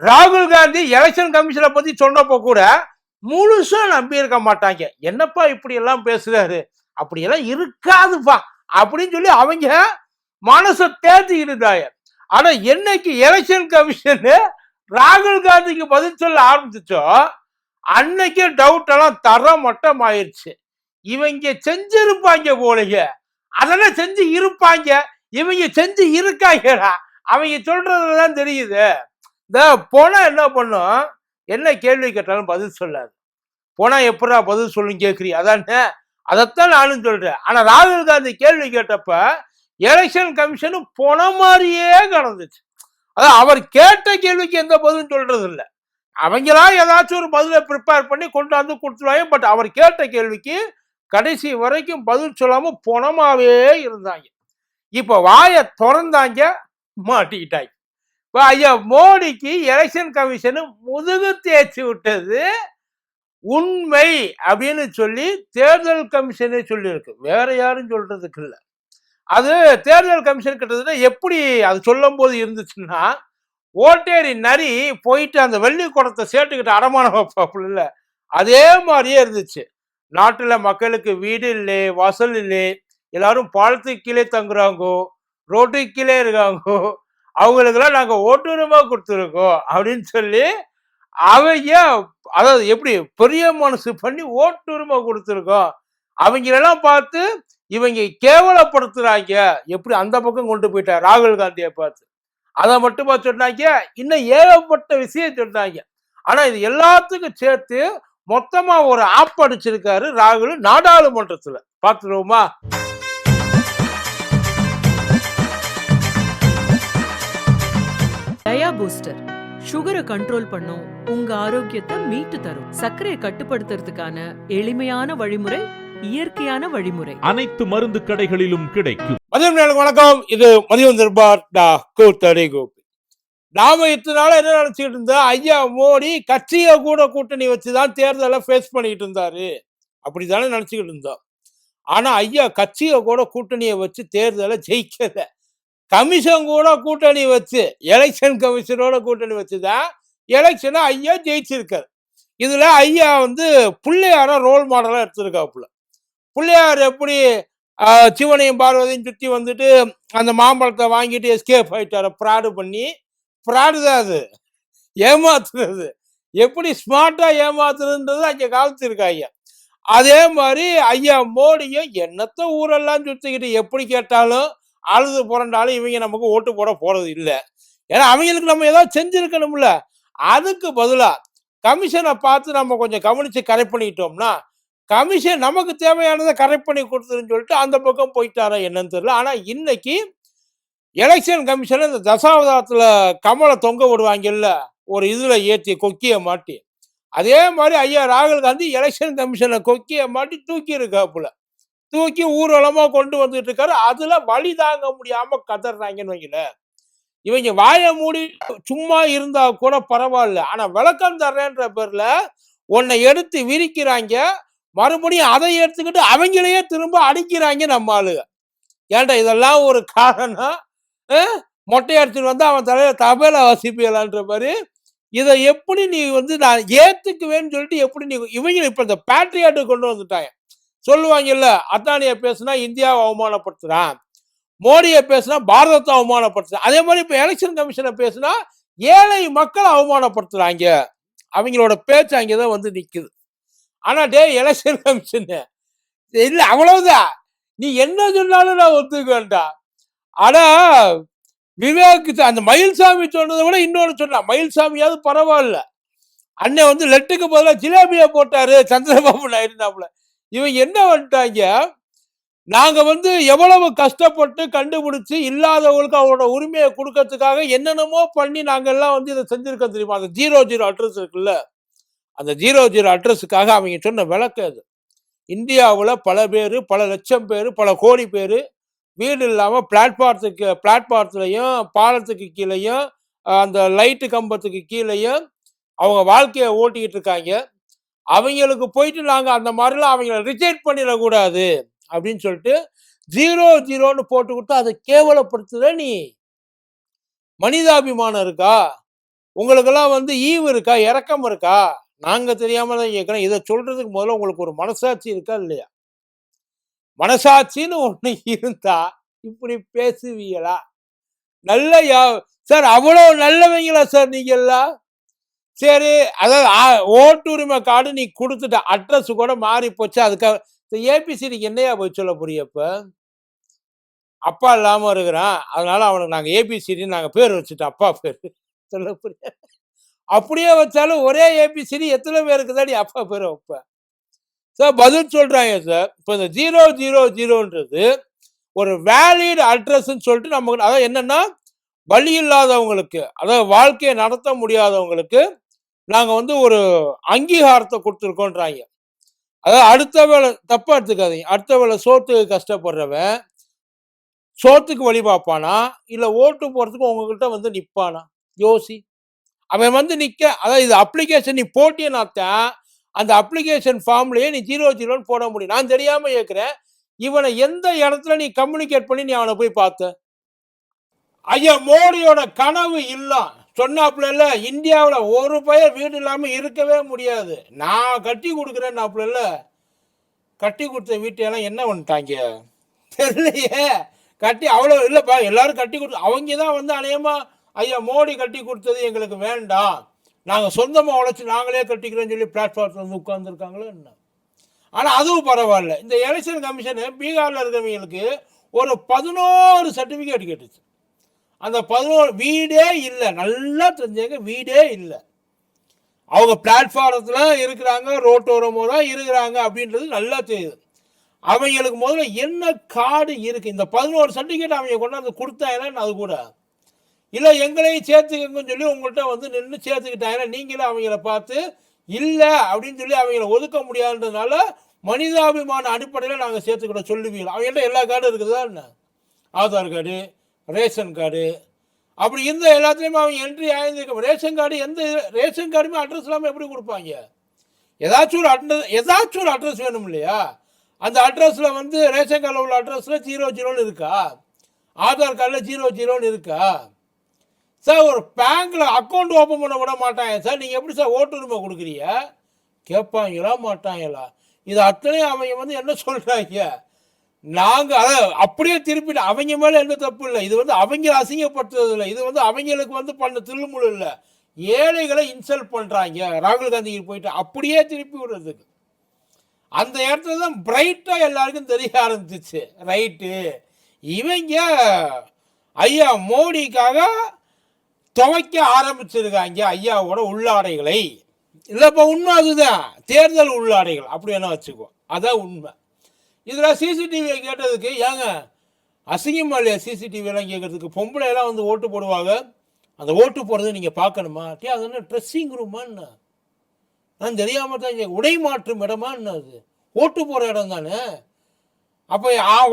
ராகுல் காந்தி எலெக்ஷன் கமிஷனை பத்தி சொன்னப்போ கூட முழுசா நம்பி இருக்க மாட்டாங்க. என்னப்பா இப்படி எல்லாம் பேசுறாரு? அப்படியெல்லாம் இருக்காதுப்பா. அப்படின்னு சொல்லி அவங்க மனசை தேர்ந்து இருந்தாங்க. ஆனா என்னைக்கு எலெக்ஷன் கமிஷன் ராகுல் காந்திக்கு பதில் சொல்ல ஆரம்பிச்சோ அன்னைக்கே டவுட் எல்லாம் தர மட்டம் ஆயிடுச்சு இவங்க செஞ்சிருப்பாங்க போலீங்க அதெல்லாம் செஞ்சு இருப்பாங்க. இவங்க செஞ்சு இருக்காங்கடா. அவங்க சொல்றதுலாம் தெரியுது. இந்த போனா என்ன பண்ணும்? என்ன கேள்வி கேட்டாலும் பதில் சொல்லாது. போனா எப்படா பதில் சொல்லும் கேட்குறீ அதானே? அதைத்தான் நானும் சொல்றேன். ஆனா ராகுல் காந்தி கேள்வி கேட்டப்ப எலெக்ஷன் கமிஷனு போன மாதிரியே கடந்துச்சு. அதான் அவர் கேட்ட கேள்விக்கு எந்த பதிலும் சொல்றது இல்லை அவங்களா ஏதாச்சும் ஒரு பதிலை ப்ரிப்பேர் பண்ணி கொண்டு வந்து கொடுத்துருவாங்க. பட் அவர் கேட்ட கேள்விக்கு கடைசி வரைக்கும் பதில் சொல்லாம பொணமாவே இருந்தாங்க. இப்ப வாயை திறந்தாங்க மாட்டிக்கிட்டாங்க. ஐயா மோடிக்கு எலெக்ஷன் கமிஷனு முதுகு தேய்ச்சி விட்டது. உண்மை அப்படின்னு சொல்லி தேர்தல் கமிஷனே சொல்லியிருக்கு. வேற யாரும் சொல்றதுக்கு இல்லை. அது தேர்தல் கமிஷன் கிட்டத்தட்ட எப்படி அது சொல்லும் போது இருந்துச்சுன்னா ஓட்டேரி நரி போயிட்டு அந்த வெள்ளி குடத்தை சேட்டுக்கிட்ட அடமானம் வைப்பாப்புல அதே மாதிரியே இருந்துச்சு. நாட்டில் மக்களுக்கு வீடு இல்லை வசல் இல்லை எல்லாரும் பாலத்துக்கு கீழே தங்குறாங்கோ ரோட்டுக்கு கீழே இருக்காங்கோ அவங்களுக்கெல்லாம் நாங்கள் ஓட்டுரிமை கொடுத்துருக்கோம் அப்படின்னு சொல்லி அவங்க அதாவது எப்படி பெரிய மனசு பண்ணி ஓட்டுரிமை கொடுத்துருக்கோம். அவங்களெல்லாம் பார்த்து இவங்க கேவலப்படுத்துறாங்க. எப்படி அந்த பக்கம் கொண்டு போயிட்டார்? ராகுல் காந்தியை பார்த்து. அதை மட்டுமா சொன்னாங்க? இன்னும் ஏகப்பட்ட விஷயம் சொன்னாங்க. ஆனால் இது எல்லாத்துக்கும் சேர்த்து மொத்தமாக ஒரு ஆப் அடிச்சிருக்காரு ராகுல் நாடாளுமன்றத்தில். பார்த்துருவோமா? பூஸ்டர் சுகரை கண்ட்ரோல் பண்ணும். உங்க ஆரோக்கியத்தை மீட்டு தரும். சர்க்கரையை கட்டுப்படுத்துறதுக்கான எளிமையான வழிமுறை இயற்கையான வழிமுறை. அனைத்து மருந்து கடைகளிலும் கிடைக்கும். மதியம் வணக்கம். இது மதியம் நிர்பார் கூத்தடி கோபி. நாம இத்தனை நாளா என்ன நினைச்சுக்கிட்டு இருந்தா ஐயா மோடி கட்சியை கூட கூட்டணி வச்சுதான் தேர்தலை ஃபேஸ் பண்ணிட்டு இருந்தாரு. அப்படித்தானே நினைச்சுக்கிட்டு இருந்தோம். ஆனா ஐயா கட்சியை கூட கூட்டணியை வச்சு தேர்தலை ஜெயிக்கல. கமிஷன் கூட கூட்டணி வச்சு எலெக்ஷன் கமிஷனோட கூட்டணி வச்சு தான் எலெக்ஷனை ஐயா ஜெயிச்சிருக்காரு. இதில் ஐயா வந்து பிள்ளையார ரோல் மாடலாக எடுத்திருக்காப்புல. பிள்ளையார் எப்படி சிவனையும் பார்வதியும் சுற்றி வந்துட்டு அந்த மாம்பழத்தை வாங்கிட்டு எஸ்கேப் ஆகிட்டார ப்ராடு பண்ணி ப்ராடு தான் அது. ஏமாத்துறது. எப்படி ஸ்மார்ட்டாக ஏமாத்துறதுன்றது அங்க ஐயா. அதே மாதிரி ஐயா மோடியும் என்னத்த ஊரெல்லாம் சுற்றிக்கிட்டு எப்படி கேட்டாலும் அழுது புரண்டாலும் இவங்க நமக்கு ஓட்டு போட போறது இல்லை. ஏன்னா அவங்களுக்கு நம்ம ஏதாவது செஞ்சிருக்கணும்ல. அதுக்கு பதிலாக கமிஷனை பார்த்து நம்ம கொஞ்சம் கவனித்து கரெக்ட் பண்ணிக்கிட்டோம்னா கமிஷன் நமக்கு தேவையானதை கரெக்ட் பண்ணி கொடுத்துருன்னு சொல்லிட்டு அந்த பக்கம் போயிட்டாரா என்னன்னு தெரியல. ஆனால் இன்னைக்கு எலெக்ஷன் கமிஷன் இந்த தசாவதாரத்தில் கமலை தொங்க விடுவாங்கல்ல ஒரு இதில் ஏற்றி கொக்கியை மாட்டி. அதே மாதிரி ஐயா ராகுல் காந்தி எலெக்ஷன் கமிஷனை கொக்கியை மாட்டி தூக்கி இருக்காப்புல தூக்கி ஊர்வலமா கொண்டு வந்துட்டு இருக்காரு. அதுல வழி தாங்க முடியாம கதறாங்கன்னு வைங்கள. இவங்க வாயை மூடி சும்மா இருந்தா கூட பரவாயில்ல. ஆனா விளக்கம் தர்றேன்ற பேர்ல உன்னை எடுத்து விரிக்கிறாங்க. மறுபடியும் அதை எடுத்துக்கிட்டு அவங்களையே திரும்ப அடிக்கிறாங்க நம்ம ஆளுங்க ஏன்டா இதெல்லாம் ஒரு காரணம்? மொட்டை அடிச்சுட்டு வந்து அவன் தலையில தபையில வசிப்பியலான்ற மாதிரி. இதை எப்படி நீ வந்து நான் ஏத்துக்குவேன்னு சொல்லிட்டு எப்படி நீ இவங்க இப்ப இந்த பேட்ரியாட்டு கொண்டு வந்துட்டாங்க. சொல்லுவாங்கல்ல அத்தானியை பேசுனா இந்தியாவை அவமானப்படுத்துறான் மோடியை பேசுனா பாரதத்தை அவமானப்படுத்துறான் அதே மாதிரி இப்போ எலெக்ஷன் கமிஷனை பேசுனா ஏழை மக்களை அவமானப்படுத்துறாங்க. அவங்களோட பேச்சு அங்கதான் வந்து நிற்குது ஆனால் டே எலெக்ஷன் கமிஷன் இல்லை அவ்வளவுதான். நீ என்ன சொன்னாலும் நான் ஒத்துக்க வேண்டாம் ஆனா விவேக் அந்த மயில்சாமி சொன்னதை விட இன்னொன்று சொன்னான் மயில்சாமியாவது பரவாயில்ல. அண்ணன் வந்து லெட்டுக்கு பதிலாக ஜிலேபியை போட்டாரு சந்திரபாபு நாயுடுனாப்புல இவன் என்ன வந்துட்டாங்க? நாங்க வந்து எவ்வளவு கஷ்டப்பட்டு கண்டுபிடிச்சு இல்லாதவங்களுக்கு அவனோட உரிமையை கொடுக்கறதுக்காக என்னென்னமோ பண்ணி நாங்க எல்லாம் வந்து இதை செஞ்சிருக்கோம் தெரியுமா? அந்த ஜீரோ ஜீரோ அட்ரஸ் இருக்குல்ல? அந்த ஜீரோ ஜீரோ அட்ரஸுக்காக அவங்க சொன்ன விளக்கு அது. இந்தியாவில் பல பேர் பல லட்சம் பேர் பல கோடி பேர் வீடு இல்லாமல் பிளாட்ஃபார்த்துக்கு பிளாட்ஃபார்த்துலையும் பாலத்துக்கு கீழேயும் அந்த லைட்டு கம்பத்துக்கு கீழேயும் அவங்க வாழ்க்கையை ஓட்டிக்கிட்டு இருக்காங்க. அவங்களுக்கு போயிட்டு நாங்கள் அந்த மாதிரிலாம் அவங்கள ரிஜெக்ட் பண்ணிடக்கூடாது அப்படின்னு சொல்லிட்டு ஜீரோ ஜீரோன்னு போட்டு கொடுத்து அதை கேவலப்படுத்துற நீ. மனிதாபிமானம் இருக்கா? உங்களுக்கெல்லாம் வந்து ஈவு இருக்கா? இறக்கம் இருக்கா? நாங்கள் தெரியாமல் தான் கேட்குறோம். இதை சொல்கிறதுக்கு முதல்ல உங்களுக்கு ஒரு மனசாட்சி இருக்கா இல்லையா? மனசாட்சின்னு ஒன்று இருந்தா இப்படி பேசுவீங்களா? நல்ல யா சார் அவ்வளோ நல்லவங்களா சார் நீங்கள்லாம் சரி அதாவது ஆ- ஓட்டுரிமை கார்டு நீ கொடுத்துட்ட அட்ரஸ் கூட மாறி போச்சு அதுக்காக ஏபிசிடிக்கு என்னையா போய் சொல்ல புரியப்ப அப்பா? இல்லாமல் இருக்கிறான் அதனால அவனுக்கு நாங்கள் ஏபிசிடி நாங்கள் பேர் வச்சுட்டோம் அப்பா பேர். சொல்ல புரிய அப்படியே வச்சாலும் ஒரே ஏபிசிடி எத்தனை பேருக்கு நீ அப்பா பேர் வைப்ப சார் பதில் சொல்கிறாங்க சார் இப்போ இந்த ஜீரோ ஜீரோ ஜீரோன்றது ஒரு வேலிட் அட்ரஸ்ன்னு சொல்லிட்டு நமக்கு அதாவது என்னன்னா வழி இல்லாதவங்களுக்கு அதாவது வாழ்க்கையை நடத்த முடியாதவங்களுக்கு நாங்கள் வந்து ஒரு அங்கீகாரத்தை கொடுத்துருக்கோன்றாங்க. அதாவது அடுத்த வேலை தப்பாக எடுத்துக்காதீங்க. அடுத்த வேலை சோத்துக்கு கஷ்டப்படுறவன் சோத்துக்கு வழி பார்ப்பானா? இல்லை ஓட்டு போகிறதுக்கு உங்ககிட்ட வந்து நிற்பானா யோசி. அவன் வந்து நிற்க அதாவது இது அப்ளிகேஷன் நீ போட்டியனாத்தான் அந்த அப்ளிகேஷன் ஃபார்ம்லேயே நீ ஜீரோ ஜீரோன்னு போட முடியும். நான் தெரியாமல் கேட்குறேன் இவனை எந்த இடத்துல நீ கம்யூனிகேட் பண்ணி நீ அவனை போய் பார்த்த? ஐயா மோடியோட கனவு இல்லை. சொன்னாப்புல இல்ல இந்தியாவில் ஒரு பையன் வீடு இல்லாமல் இருக்கவே முடியாது. நான் கட்டி கொடுக்குறேன்னாப்புல இல்ல கட்டி கொடுத்த வீட்டையெல்லாம் என்ன பண்ணிட்டாங்க? தெரியலையே. கட்டி அவ்வளோ இல்லைப்பா எல்லாரும் கட்டி கொடுத்து அவங்க தான் வந்து அநேகமாக ஐயா மோடி கட்டி கொடுத்தது எங்களுக்கு வேண்டாம். நாங்கள் சொந்தமாக உழைச்சி நாங்களே கட்டிக்கிறோன்னு சொல்லி பிளாட்ஃபார்ம் வந்து உட்காந்துருக்காங்களோ என்ன? ஆனால் அதுவும் பரவாயில்ல. இந்த எலெக்ஷன் கமிஷனு பீகாரில் இருக்கிறவங்களுக்கு ஒரு பதினோரு சர்டிஃபிகேட் கேட்டுச்சு. அந்த பதினோரு வீடே இல்லை. நல்லா தெரிஞ்சவங்க வீடே இல்லை. அவங்க பிளாட்ஃபாரத்தில் இருக்கிறாங்க ரோட்டோரமோ தான் இருக்கிறாங்க அப்படின்றது நல்லா தெரியுது. அவங்களுக்கு முதல்ல என்ன கார்டு இருக்குது இந்த பதினோரு சர்டிஃபிகேட் அவங்க கொண்டாந்து கொடுத்தாங்கன்னா அது கூட. இல்லை எங்களையும் சேர்த்துக்கங்கன்னு சொல்லி உங்கள்கிட்ட வந்து நின்று சேர்த்துக்கிட்டாங்கன்னா நீங்களும் அவங்கள பார்த்து இல்லை அப்படின்னு சொல்லி அவங்கள ஒதுக்க முடியாதுன்றதுனால மனிதாபிமான அடிப்படையில் நாங்கள் சேர்த்துக்கிட்ட சொல்லுவீங்க. அவங்கள்ட்ட எல்லா கார்டும் இருக்குதா என்ன? Aadhaar card ration card. அப்படி இருந்த எல்லாத்துலேயுமே அவங்க என்ட்ரி ஆயிருந்திருக்க ரேஷன் கார்டு எந்த ரேஷன் கார்டுமே அட்ரஸ் இல்லாமல் எப்படி கொடுப்பாங்க? ஏதாச்சும் ஒரு அட்ரஸ் ஏதாச்சும் ஒரு அட்ரஸ் வேணும் இல்லையா? அந்த அட்ரஸில் வந்து ரேஷன் கார்டில் உள்ள அட்ரஸில் ஜீரோ ஜீரோன்னு இருக்கா? ஆதார் கார்டில் ஜீரோ ஜீரோன்னு இருக்கா? சார் ஒரு பேங்க்கில் அக்கௌண்ட் ஓப்பன் பண்ண விட மாட்டாங்க. சார் நீங்கள் எப்படி சார் ஓட்டுரிமை கொடுக்குறீங்க? கேட்பாங்களா மாட்டாங்களா? இது அத்தனையும் அவங்க வந்து என்ன சொல்கிறாங்க நாங்கள் அதான் அப்படியே திருப்பி அவங்க மேலே எந்த தப்பு இல்லை. இது வந்து அவங்க அசிங்கப்படுத்துறது இல்லை. இது வந்து அவங்களுக்கு வந்து பண்ண திருமுழு இல்லை. ஏழைகளை இன்சல்ட் பண்ணுறாங்க ராகுல் காந்திக்கு போயிட்டு அப்படியே திருப்பி விடுறதுக்கு. அந்த இடத்துல தான் பிரைட்டா எல்லாருக்கும் தெரிய ஆரம்பிச்சிச்சு. ரைட்டு இவங்க ஐயா மோடிக்காக துவைக்க ஆரம்பிச்சிருக்காங்க ஐயாவோட உள்ளாடைகளை. இல்லைப்பா உண்மை அதுதான். தேர்தல் உள்ளாடைகள். அப்படி என்ன வச்சுக்குவோம்? அதான் உண்மை. இதில் சிசிடிவியை கேட்டதுக்கு ஏங்க? அசிங்கமா இல்லையா சிசிடிவியெல்லாம் கேட்கறதுக்கு? பொம்பளை எல்லாம் வந்து ஓட்டு போடுவாங்க. அந்த ஓட்டு போடுறதை நீங்கள் பார்க்கணுமா? டே அது என்ன ட்ரெஸ்ஸிங் ரூமா என்ன? நான் தெரியாமல் தான் உடை மாற்றும் இடமா என்ன அது? ஓட்டு போகிற இடம் தானே? அப்போ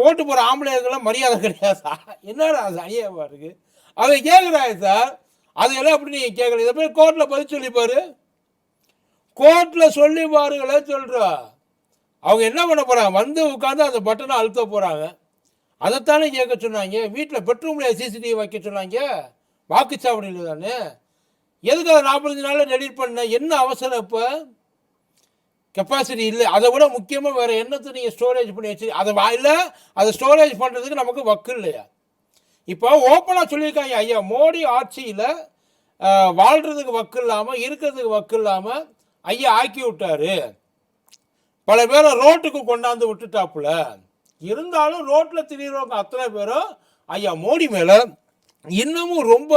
ஓட்டு போகிற ஆம்பளைகளுக்கெல்லாம் மரியாதை கிடையாதா? என்னடா அது அநியாயமாக இருக்குது அதை கேட்குறாங்க சார். அதையெல்லாம் அப்படி நீங்கள் கேட்கல இதை போய் கோர்ட்டில் பதில் சொல்லிப்பாரு. கோர்ட்டில் சொல்லி பாருங்களே சொல்கிறா அவங்க என்ன பண்ண போகிறாங்க வந்து உட்காந்து அந்த பட்டனை அழுத்த போகிறாங்க அதைத்தானே கேட்க சொன்னாங்க. வீட்டில் பெட்ரூமில் சிசிடிவி வைக்க சொன்னாங்க. வாக்குச்சாவடியில் தானே? எதுக்கு அதை நாற்பத்தஞ்சு நாளில் டெலிட் பண்ண? என்ன அவசரம் இப்போ? கெப்பாசிட்டி இல்லை. அதை விட முக்கியமாக வேறு என்னத்தை நீங்கள் ஸ்டோரேஜ் பண்ணி வச்சு அதை வா இல்லை அதை ஸ்டோரேஜ் பண்ணுறதுக்கு நமக்கு வக்கு இல்லையா? இப்போ ஓப்பனாக சொல்லியிருக்காங்க. ஐயா மோடி ஆட்சியில் வாழ்கிறதுக்கு வக்கு இல்லாமல் இருக்கிறதுக்கு வக்கு இல்லாமல் ஐயா ஆக்கி விட்டாரு. பல பேரை ரோட்டுக்கு கொண்டாந்து விட்டுட்டாப்புல. இருந்தாலும் ரோட்டில் திரியிறவங்க அத்தனை பேரும் ஐயா மோடி மேலே இன்னமும் ரொம்ப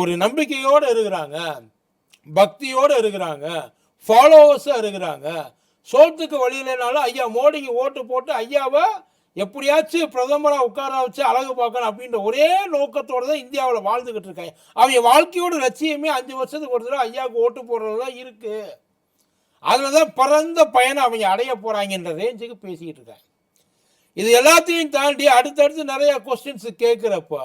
ஒரு நம்பிக்கையோடு இருக்கிறாங்க. பக்தியோடு இருக்கிறாங்க. ஃபாலோவர்ஸாக இருக்கிறாங்க. சோத்துக்கு வழி இல்லைனாலும் ஐயா மோடிக்கு ஓட்டு போட்டு ஐயாவை எப்படியாச்சும் பிரதமராக உட்கார வச்சு அழகு பார்க்கணும் அப்படின்ற ஒரே நோக்கத்தோடு தான் இந்தியாவில் வாழ்ந்துக்கிட்டு இருக்காங்க. அவங்க வாழ்க்கையோட லட்சியமே அஞ்சு வருஷத்துக்கு ஒரு தடவை ஐயாவுக்கு ஓட்டு போடுறது தான் இருக்குது அதில் தான் பரந்த பயனை அவங்க அடைய போகிறாங்கன்ற ரேஞ்சுக்கு பேசிக்கிட்டு இருக்காங்க. இது எல்லாத்தையும் தாண்டி அடுத்தடுத்து நிறைய கொஸ்டின்ஸ் கேட்குறப்போ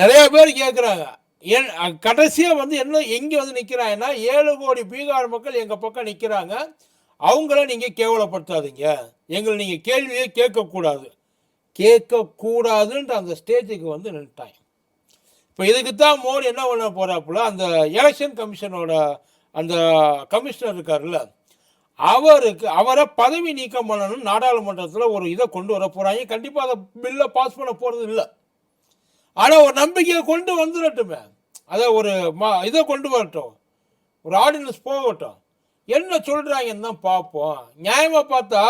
நிறைய பேர் கேட்குறாங்க. ஏன் கடைசியாக வந்து என்ன எங்கே வந்து நிற்கிறாங்கன்னா ஏழு கோடி பீகார் மக்கள் எங்கள் பக்கம் நிற்கிறாங்க அவங்கள நீங்கள் கேவலப்படுத்தாதீங்க. எங்களை நீங்கள் கேள்வியே கேட்கக்கூடாது. கேட்கக்கூடாதுன்ற அந்த ஸ்டேஜுக்கு வந்து நின்ட்டாங்க. இப்போ இதுக்கு தான் மோடி என்ன பண்ண போகிறாப்புல அந்த எலெக்ஷன் கமிஷனோட அந்த கமிஷனர் இருக்கார்ல அவருக்கு அவரை பதவி நீக்கம் பண்ணணும் நாடாளுமன்றத்தில் ஒரு இதை கொண்டு வர போகிறாங்க கண்டிப்பாக அதை பில்லை பாஸ் பண்ண போகிறது இல்லை. ஆனால் ஒரு நம்பிக்கையை கொண்டு வந்துடட்டுமே அதை ஒரு ம இதை கொண்டு வரட்டும். ஒரு ஆர்டினன்ஸ் போகட்டும். என்ன சொல்கிறாங்கன்னு தான் பார்ப்போம். நியாயமாக பார்த்தா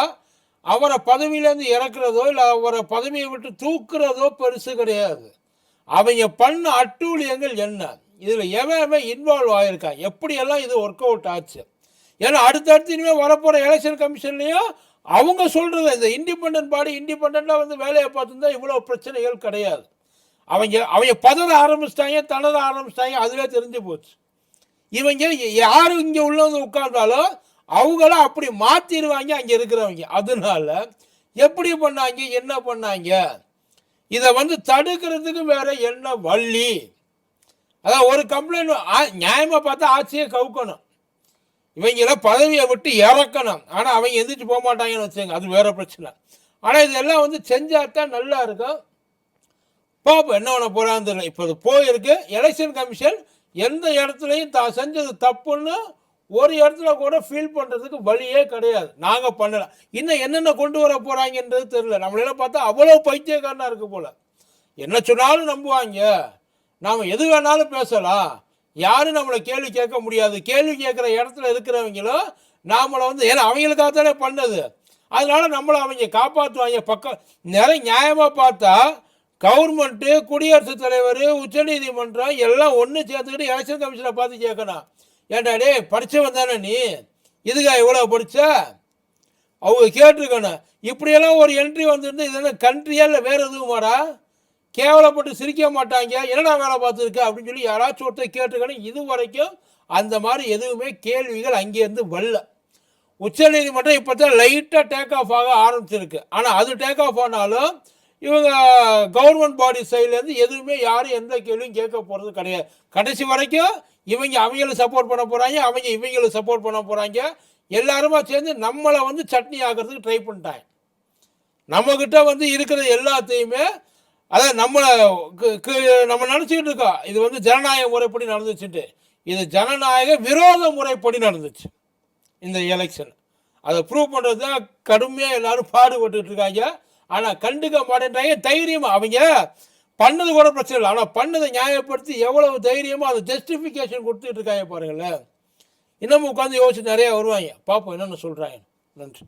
அவரை பதவியிலேருந்து இறக்குறதோ இல்லை அவரை பதவியை விட்டு தூக்குறதோ பெருசு கிடையாது. அவங்க பண்ண அட்டூழியங்கள் என்ன? இதில் எவன் இன்வால்வ் ஆகியிருக்கான் எப்படியெல்லாம் இது ஒர்க் அவுட் ஆச்சு? ஏன்னா அடுத்தடுத்து இனிமேல் வரப்போகிற எலெக்ஷன் கமிஷன்லேயும் அவங்க சொல்கிறது இந்த இண்டிபெண்ட் பாடி இண்டிபெண்ட்டாக வந்து வேலையை பார்த்துருந்தா இவ்வளோ பிரச்சனைகள் கிடையாது. அவங்க அவங்க பதற ஆரம்பிச்சிட்டாங்க தளர ஆரம்பிச்சிட்டாங்க அதுவே தெரிஞ்சு போச்சு. இவங்க யார் இங்கே உள்ள வந்து உட்கார்ந்தாலும் அவங்கள அப்படி மாற்றிடுவாங்க அங்கே இருக்கிறவங்க. அதனால எப்படி பண்ணாங்க என்ன பண்ணாங்க? இதை வந்து தடுக்கிறதுக்கு வேற என்ன வள்ளி அதான் ஒரு கம்ப்ளைண்ட் நியாயமாக பார்த்தா ஆட்சியை கவுக்கணும். இவங்கள பதவியை விட்டு இறக்கணும். ஆனால் அவங்க எந்திரிச்சு போக மாட்டாங்கன்னு வச்சுங்க அது வேறு பிரச்சனை. ஆனால் இதெல்லாம் வந்து செஞ்சாதான் நல்லா இருக்கும். பாப்போம் என்ன பண்ண போகிறான்னு தெரியல. இப்போ போயிருக்கு. எலெக்ஷன் கமிஷன் எந்த இடத்துலையும் தான் செஞ்சது தப்புன்னு ஒரு இடத்துல கூட ஃபீல் பண்ணுறதுக்கு வழியே கிடையாது. நாங்கள் பண்ணலாம் இன்னும் என்னென்ன கொண்டு வர போகிறாங்கன்றது தெரியல. நம்மளெல்லாம் பார்த்தா அவ்வளோ பைத்தியக்காரனாக இருக்குது போல. என்ன சொன்னாலும் நம்புவாங்க. நாம் எது வேணாலும் பேசலாம். யாரும் நம்மளை கேள்வி கேட்க முடியாது. கேள்வி கேட்குற இடத்துல இருக்கிறவங்களும் நாமளை வந்து ஏன்னா அவங்களுக்காக தானே பண்ணது. அதனால நம்மளை அவங்க காப்பாற்றுவாங்க பக்கம் நிறைய நியாயமாக பார்த்தா கவர்மெண்ட்டு குடியரசுத் தலைவர் உச்சநீதிமன்றம் எல்லாம் ஒன்று சேர்த்துக்கிட்டு எலெக்ஷன் கமிஷனை பார்த்து கேட்கணும். ஏண்டாடே படித்தவன் தானே நீ? இதுக்கா இவ்வளோ படித்த அவங்க கேட்டிருக்கணும். இப்படியெல்லாம் ஒரு என்ட்ரி வந்துருந்து இது என்ன கண்ட்ரியா இல்லை வேறு எதுவுமாடா? கேவலப்பட்டு சிரிக்க மாட்டாங்க. என்னடா வேலை பார்த்துருக்க? அப்படின்னு சொல்லி யாராச்சும் ஒருத்தர் கேட்டுக்கணும் இது வரைக்கும் அந்த மாதிரி எதுவுமே கேள்விகள் அங்கேருந்து வரல. உச்சநீதிமன்றம் இப்போ தான் லைட்டாக டேக் ஆஃப் ஆக ஆரம்பிச்சிருக்கு. ஆனால் அது டேக் ஆஃப் ஆனாலும் இவங்க கவர்மெண்ட் பாடி சைட்லேருந்து எதுவுமே யாரும் எந்த கேள்வியும் கேட்க போகிறது கிடையாது. கடைசி வரைக்கும் இவங்க அவங்களுக்கு சப்போர்ட் பண்ண போகிறாங்க அவங்க இவங்களுக்கு சப்போர்ட் பண்ண போகிறாங்க எல்லாருமா சேர்ந்து நம்மளை வந்து சட்னி ஆகிறதுக்கு ட்ரை பண்ணிட்டாங்க. நம்மக்கிட்ட வந்து இருக்கிற எல்லாத்தையுமே அதாவது நம்மளை நம்ம நினச்சிக்கிட்டு இருக்கோம் இது வந்து ஜனநாயக முறைப்படி நடந்துச்சுட்டு இது ஜனநாயக விரோத முறைப்படி நடந்துச்சு. இந்த எலெக்ஷன் அதை ப்ரூவ் பண்ணுறது தான் கடுமையாக எல்லாரும் பாடுபட்டுக்கிட்டு இருக்காங்க ஆனால் கண்டுக்க மாட்டேன்றாங்க. தைரியமாக அவங்க பண்ணது கூட பிரச்சனை இல்லை. ஆனால் பண்ணதை நியாயப்படுத்தி எவ்வளவு தைரியமாக அதை ஜஸ்டிஃபிகேஷன் கொடுத்துட்டு இருக்காங்க பாருங்களேன். இன்னமும் உட்காந்து யோசிச்சு நிறையா வருவாங்க. பார்ப்போம் என்னென்ன சொல்கிறாங்க நன்றி.